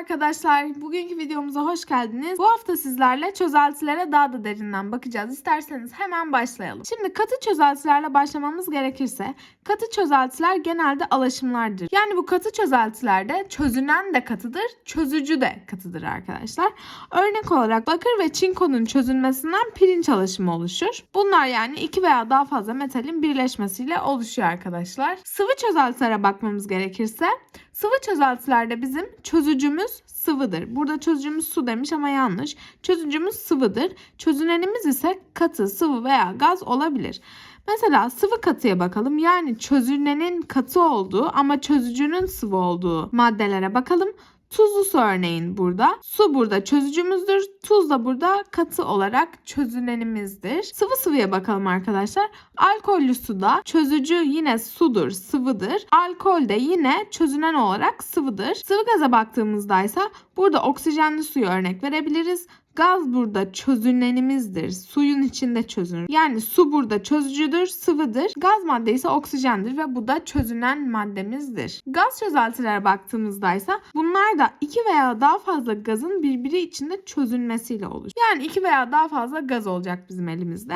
arkadaşlar. Bugünkü videomuza hoş geldiniz. Bu hafta sizlerle çözeltilere daha da derinden bakacağız. İsterseniz hemen başlayalım. Şimdi katı çözeltilerle başlamamız gerekirse katı çözeltiler genelde alaşımlardır. Yani bu katı çözeltilerde çözünen de katıdır, çözücü de katıdır arkadaşlar. Örnek olarak bakır ve çinkonun çözünmesinden pirinç alaşımı oluşur. Bunlar yani iki veya daha fazla metalin birleşmesiyle oluşuyor arkadaşlar. Sıvı çözeltilere bakmamız gerekirse sıvı çözeltilerde bizim çözücümüz sıvıdır. Burada çözücümüz su demiş ama yanlış. Çözücümüz sıvıdır. Çözünenimiz ise katı, sıvı veya gaz olabilir. Mesela sıvı katıya bakalım. Yani çözünenin katı olduğu ama çözücünün sıvı olduğu maddelere bakalım. Tuzlu su örneğin burada. Su burada çözücümüzdür. Tuz da burada katı olarak çözünenimizdir. Sıvı sıvıya bakalım arkadaşlar. Alkollü suda çözücü yine sudur, sıvıdır. Alkol de yine çözünen olarak sıvıdır. Sıvı gaza baktığımızda ise burada oksijenli suyu örnek verebiliriz. Gaz burada çözünenimizdir. Suyun içinde çözünür. Yani su burada çözücüdür, sıvıdır. Gaz madde ise oksijendir ve bu da çözünen maddemizdir. Gaz çözeltilere baktığımızda ise bunlar da iki veya daha fazla gazın birbiri içinde çözünmesiyle olur. Yani iki veya daha fazla gaz olacak bizim elimizde.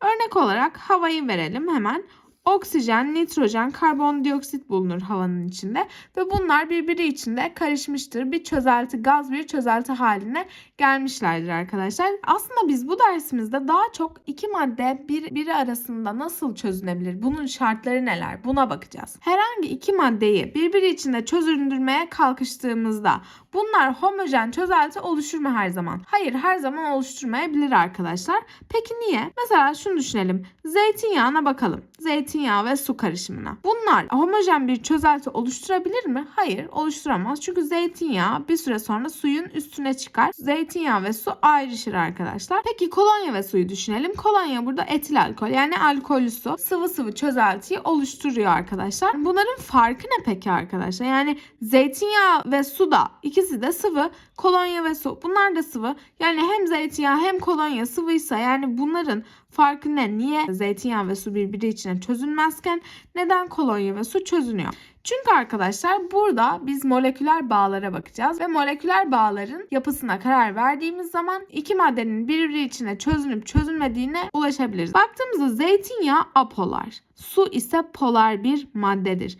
Örnek olarak havayı verelim hemen. Oksijen, nitrojen, karbondioksit bulunur havanın içinde ve bunlar birbiri içinde karışmıştır. Bir çözelti, gaz bir çözelti haline gelmişlerdir arkadaşlar. Aslında biz bu dersimizde daha çok iki madde bir, biri arasında nasıl çözünebilir? Bunun şartları neler? Buna bakacağız. Herhangi iki maddeyi birbiri içinde çözündürmeye kalkıştığımızda bunlar homojen çözelti oluşur mu her zaman? Hayır, her zaman oluşturmayabilir arkadaşlar. Peki niye? Mesela şunu düşünelim. Zeytinyağına bakalım. Zeytinyağı ve su karışımına. Bunlar homojen bir çözelti oluşturabilir mi? Hayır, oluşturamaz. Çünkü zeytinyağı bir süre sonra suyun üstüne çıkar. Zeytinyağı ve su ayrışır arkadaşlar. Peki kolonya ve suyu düşünelim. Kolonya burada etil alkol yani alkollü su sıvı sıvı çözeltiyi oluşturuyor arkadaşlar. Bunların farkı ne peki arkadaşlar? Yani zeytinyağı ve su da ikisi de sıvı. Kolonya ve su bunlar da sıvı. Yani hem zeytinyağı hem kolonya sıvıysa yani bunların farkı ne? Niye zeytinyağı ve su birbiri içine çözünmezken neden kolonya ve su çözünüyor? Çünkü arkadaşlar burada biz moleküler bağlara bakacağız ve moleküler bağların yapısına karar verdiğimiz zaman iki maddenin birbiri içine çözünüp çözünmediğine ulaşabiliriz. Baktığımızda zeytinyağı apolar, su ise polar bir maddedir.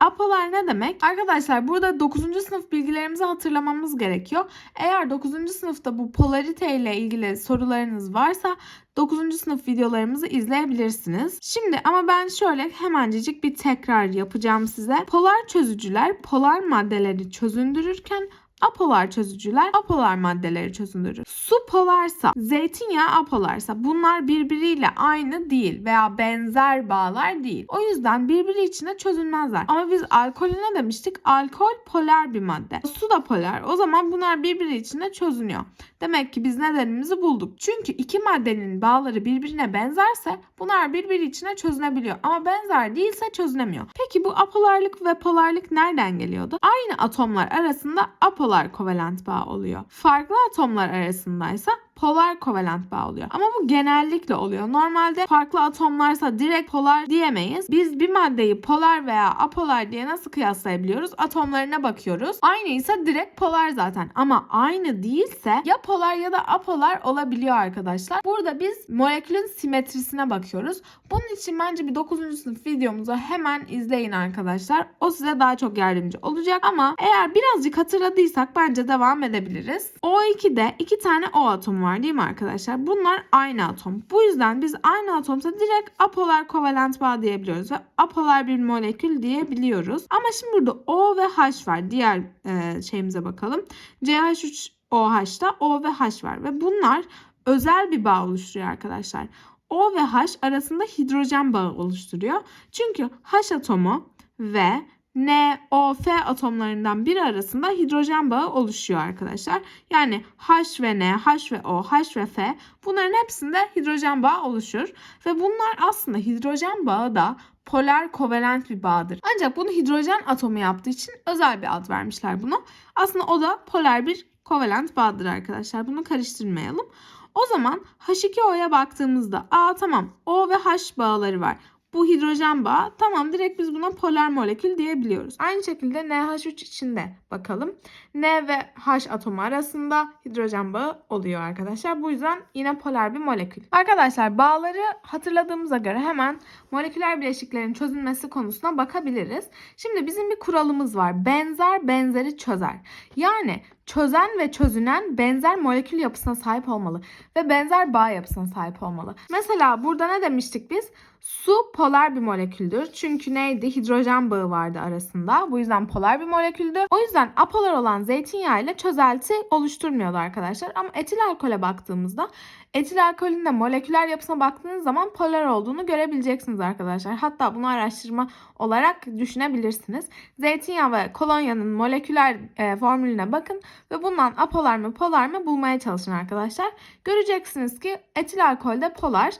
Apolar ne demek? Arkadaşlar burada 9. sınıf bilgilerimizi hatırlamamız gerekiyor. Eğer 9. sınıfta bu polarite ile ilgili sorularınız varsa 9. sınıf videolarımızı izleyebilirsiniz. Şimdi ama ben şöyle hemencecik bir tekrar yapacağım size. Polar çözücüler polar maddeleri çözündürürken Apolar çözücüler apolar maddeleri çözündürür. Su polarsa, zeytinyağı apolarsa bunlar birbiriyle aynı değil veya benzer bağlar değil. O yüzden birbiri içine çözünmezler. Ama biz alkolü ne demiştik? Alkol polar bir madde. Su da polar. O zaman bunlar birbiri içine çözünüyor. Demek ki biz nedenimizi bulduk. Çünkü iki maddenin bağları birbirine benzerse bunlar birbiri içine çözünebiliyor. Ama benzer değilse çözünemiyor. Peki bu apolarlık ve polarlık nereden geliyordu? Aynı atomlar arasında apolar kovalent bağ oluyor. Farklı atomlar arasındaysa polar kovalent bağ oluyor. Ama bu genellikle oluyor. Normalde farklı atomlarsa direkt polar diyemeyiz. Biz bir maddeyi polar veya apolar diye nasıl kıyaslayabiliyoruz? Atomlarına bakıyoruz. Aynı ise direkt polar zaten. Ama aynı değilse ya polar ya da apolar olabiliyor arkadaşlar. Burada biz molekülün simetrisine bakıyoruz. Bunun için bence bir 9. sınıf videomuzu hemen izleyin arkadaşlar. O size daha çok yardımcı olacak. Ama eğer birazcık hatırladıysak bence devam edebiliriz. O2'de iki tane O atomu var değil mi arkadaşlar? Bunlar aynı atom. Bu yüzden biz aynı atomsa direkt apolar kovalent bağ diyebiliyoruz ve apolar bir molekül diyebiliyoruz. Ama şimdi burada O ve H var. Diğer e, şeyimize bakalım. CH3OH'da O ve H var ve bunlar özel bir bağ oluşturuyor arkadaşlar. O ve H arasında hidrojen bağı oluşturuyor. Çünkü H atomu ve N, O, F atomlarından biri arasında hidrojen bağı oluşuyor arkadaşlar. Yani H ve N, H ve O, H ve F bunların hepsinde hidrojen bağı oluşur. Ve bunlar aslında hidrojen bağı da polar kovalent bir bağdır. Ancak bunu hidrojen atomu yaptığı için özel bir ad vermişler bunu. Aslında o da polar bir kovalent bağdır arkadaşlar. Bunu karıştırmayalım. O zaman H2O'ya baktığımızda aa tamam O ve H bağları var. Bu hidrojen bağı. Tamam direkt biz buna polar molekül diyebiliyoruz. Aynı şekilde NH3 için de bakalım. N ve H atomu arasında hidrojen bağı oluyor arkadaşlar. Bu yüzden yine polar bir molekül. Arkadaşlar bağları hatırladığımıza göre hemen moleküler bileşiklerin çözülmesi konusuna bakabiliriz. Şimdi bizim bir kuralımız var. Benzer benzeri çözer. Yani çözen ve çözünen benzer molekül yapısına sahip olmalı ve benzer bağ yapısına sahip olmalı. Mesela burada ne demiştik biz? Su polar bir moleküldür. Çünkü neydi? Hidrojen bağı vardı arasında. Bu yüzden polar bir moleküldü. O yüzden apolar olan zeytinyağı ile çözelti oluşturmuyordu arkadaşlar. Ama etil alkole baktığımızda etil alkolün de moleküler yapısına baktığınız zaman polar olduğunu görebileceksiniz arkadaşlar. Hatta bunu araştırma olarak düşünebilirsiniz. Zeytinyağı ve kolonyanın moleküler e, formülüne bakın ve bundan apolar mı polar mı bulmaya çalışın arkadaşlar. Göreceksiniz ki etil alkolde polar,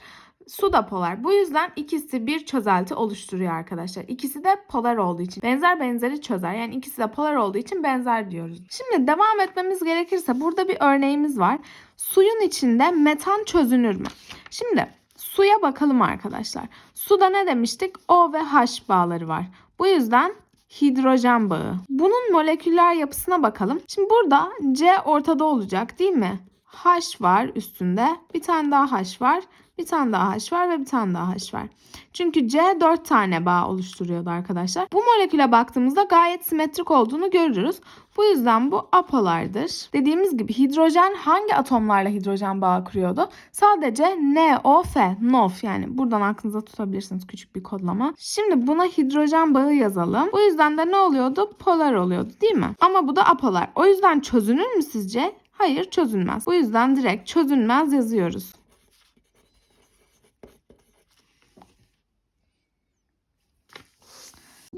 su da polar. Bu yüzden ikisi bir çözelti oluşturuyor arkadaşlar. İkisi de polar olduğu için benzer benzeri çözer. Yani ikisi de polar olduğu için benzer diyoruz. Şimdi devam etmemiz gerekirse burada bir örneğimiz var. Suyun içinde metan çözünür mü? Şimdi suya bakalım arkadaşlar. Suda ne demiştik? O ve H bağları var. Bu yüzden hidrojen bağı. Bunun moleküler yapısına bakalım. Şimdi burada C ortada olacak değil mi? H var üstünde. Bir tane daha H var. Bir tane daha H var ve bir tane daha H var. Çünkü C 4 tane bağ oluşturuyordu arkadaşlar. Bu moleküle baktığımızda gayet simetrik olduğunu görürüz. Bu yüzden bu apolardır. Dediğimiz gibi hidrojen hangi atomlarla hidrojen bağı kuruyordu? Sadece NOF, NOF yani buradan aklınıza tutabilirsiniz küçük bir kodlama. Şimdi buna hidrojen bağı yazalım. Bu yüzden de ne oluyordu? Polar oluyordu değil mi? Ama bu da apolar. O yüzden çözünür mü sizce? Hayır çözülmez. Bu yüzden direkt çözülmez yazıyoruz.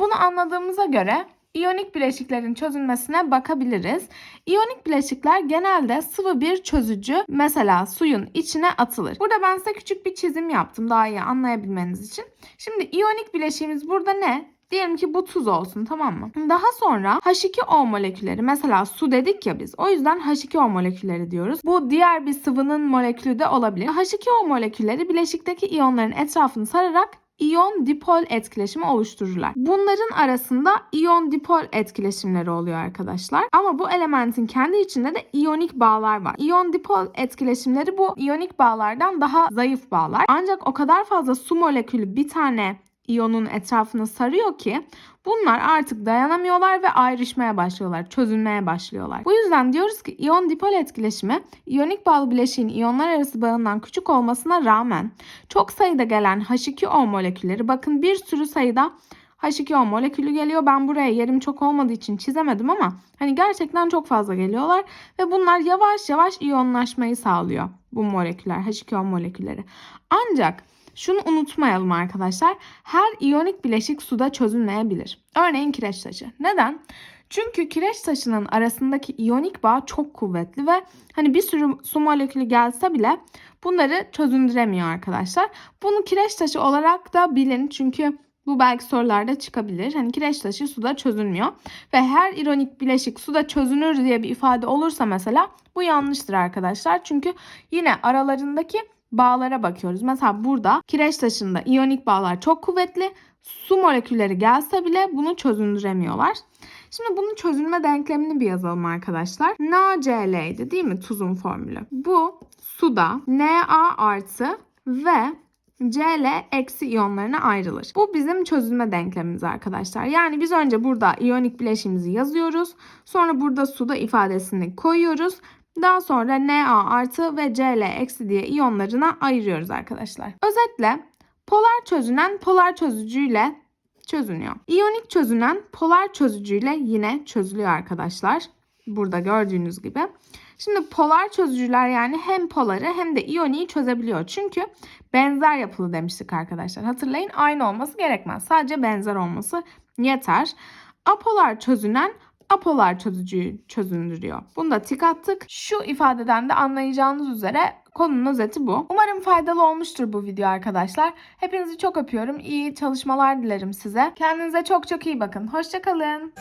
Bunu anladığımıza göre iyonik bileşiklerin çözülmesine bakabiliriz. İyonik bileşikler genelde sıvı bir çözücü mesela suyun içine atılır. Burada ben size küçük bir çizim yaptım daha iyi anlayabilmeniz için. Şimdi iyonik bileşiğimiz burada ne? Diyelim ki bu tuz olsun tamam mı? Daha sonra H2O molekülleri mesela su dedik ya biz. O yüzden H2O molekülleri diyoruz. Bu diğer bir sıvının molekülü de olabilir. H2O molekülleri bileşikteki iyonların etrafını sararak iyon dipol etkileşimi oluştururlar. Bunların arasında iyon dipol etkileşimleri oluyor arkadaşlar. Ama bu elementin kendi içinde de iyonik bağlar var. İyon dipol etkileşimleri bu iyonik bağlardan daha zayıf bağlar. Ancak o kadar fazla su molekülü bir tane iyonun etrafını sarıyor ki bunlar artık dayanamıyorlar ve ayrışmaya başlıyorlar, çözülmeye başlıyorlar. Bu yüzden diyoruz ki iyon dipol etkileşimi iyonik bağlı bileşiğin iyonlar arası bağından küçük olmasına rağmen çok sayıda gelen H2O molekülleri bakın bir sürü sayıda H2O molekülü geliyor. Ben buraya yerim çok olmadığı için çizemedim ama hani gerçekten çok fazla geliyorlar ve bunlar yavaş yavaş iyonlaşmayı sağlıyor bu moleküller, H2O molekülleri. Ancak şunu unutmayalım arkadaşlar. Her iyonik bileşik suda çözülmeyebilir. Örneğin kireç taşı. Neden? Çünkü kireç taşının arasındaki iyonik bağ çok kuvvetli ve hani bir sürü su molekülü gelse bile bunları çözündüremiyor arkadaşlar. Bunu kireç taşı olarak da bilin çünkü bu belki sorularda çıkabilir. Hani kireç taşı suda çözülmüyor. Ve her iyonik bileşik suda çözünür diye bir ifade olursa mesela bu yanlıştır arkadaşlar. Çünkü yine aralarındaki bağlara bakıyoruz. Mesela burada kireç taşında iyonik bağlar çok kuvvetli. Su molekülleri gelse bile bunu çözündüremiyorlar. Şimdi bunun çözülme denklemini bir yazalım arkadaşlar. NaCl'ydi değil mi tuzun formülü? Bu suda Na artı ve Cl eksi iyonlarına ayrılır. Bu bizim çözülme denklemimiz arkadaşlar. Yani biz önce burada iyonik bileşiğimizi yazıyoruz. Sonra burada suda ifadesini koyuyoruz. Daha sonra Na artı ve Cl eksi diye iyonlarına ayırıyoruz arkadaşlar. Özetle polar çözünen polar çözücüyle çözünüyor. İyonik çözünen polar çözücüyle yine çözülüyor arkadaşlar. Burada gördüğünüz gibi. Şimdi polar çözücüler yani hem poları hem de iyoniyi çözebiliyor. Çünkü benzer yapılı demiştik arkadaşlar. Hatırlayın aynı olması gerekmez. Sadece benzer olması yeter. Apolar çözünen apolar çözücüyü çözündürüyor. Bunu da tik attık. Şu ifadeden de anlayacağınız üzere konunun özeti bu. Umarım faydalı olmuştur bu video arkadaşlar. Hepinizi çok öpüyorum. İyi çalışmalar dilerim size. Kendinize çok çok iyi bakın. Hoşçakalın.